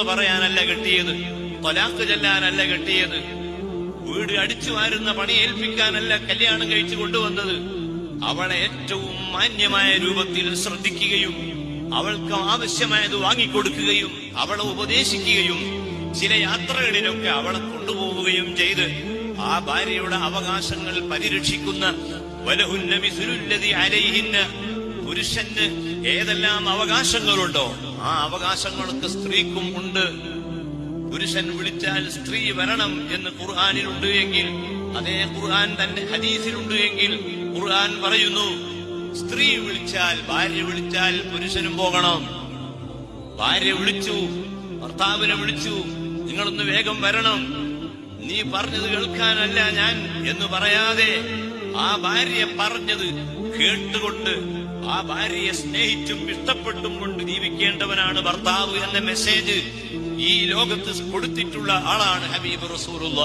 പുറത്തു പറയാനല്ല കിട്ടിയത്. തൊലാക്ക് ചെല്ലാനല്ല കിട്ടിയത്. വീട് അടിച്ചു വാരുന്ന പണി ഏൽപ്പിക്കാനല്ല കല്യാണം കഴിച്ചു കൊണ്ടുവന്നത്. അവളെ ഏറ്റവും മാന്യമായ രൂപത്തിൽ ശ്രദ്ധിക്കുകയും അവൾക്ക് ആവശ്യമായത് വാങ്ങിക്കൊടുക്കുകയും അവളെ ഉപദേശിക്കുകയും ചില യാത്രകളിലൊക്കെ അവളെ കൊണ്ടുപോവുകയും ചെയ്ത് ആ ഭാര്യയുടെ അവകാശങ്ങൾ പരിരക്ഷിക്കുന്ന വലഹുന്ന മിഥുലുല്ലതി അലൈഹിന്ന പുരുഷന് ഏതെല്ലാം അവകാശങ്ങളുണ്ടോ ആ അവകാശങ്ങൾക്ക് സ്ത്രീക്കും ഉണ്ട്. പുരുഷൻ വിളിച്ചാൽ സ്ത്രീ വരണം എന്ന് ഖുർആാനിലുണ്ട് എങ്കിൽ അതേ ഖുർആൻ തന്റെ ഹദീസിലുണ്ട് എങ്കിൽ ഖുർആൻ പറയുന്നു സ്ത്രീ വിളിച്ചാൽ ഭാര്യ വിളിച്ചാൽ പുരുഷനും പോകണം. ഭാര്യ വിളിച്ചു ഭർത്താവിനെ വിളിച്ചു നിങ്ങളൊന്ന് വേഗം വരണം. നീ പറഞ്ഞത് കേൾക്കാനല്ല ഞാൻ എന്ന് പറയാതെ ആ ഭാര്യ പറഞ്ഞത് കേട്ടുകൊണ്ട് ആ ഭാര്യയെ സ്നേഹിച്ചും ഇഷ്ടപ്പെട്ടും കൊണ്ട് ജീവിക്കേണ്ടവനാണ് ഭർത്താവ് എന്ന മെസ്സേജ് ഈ ലോകത്ത് കൊടുത്തിട്ടുള്ള ആളാണ് ഹബീബ് റസൂലുള്ള.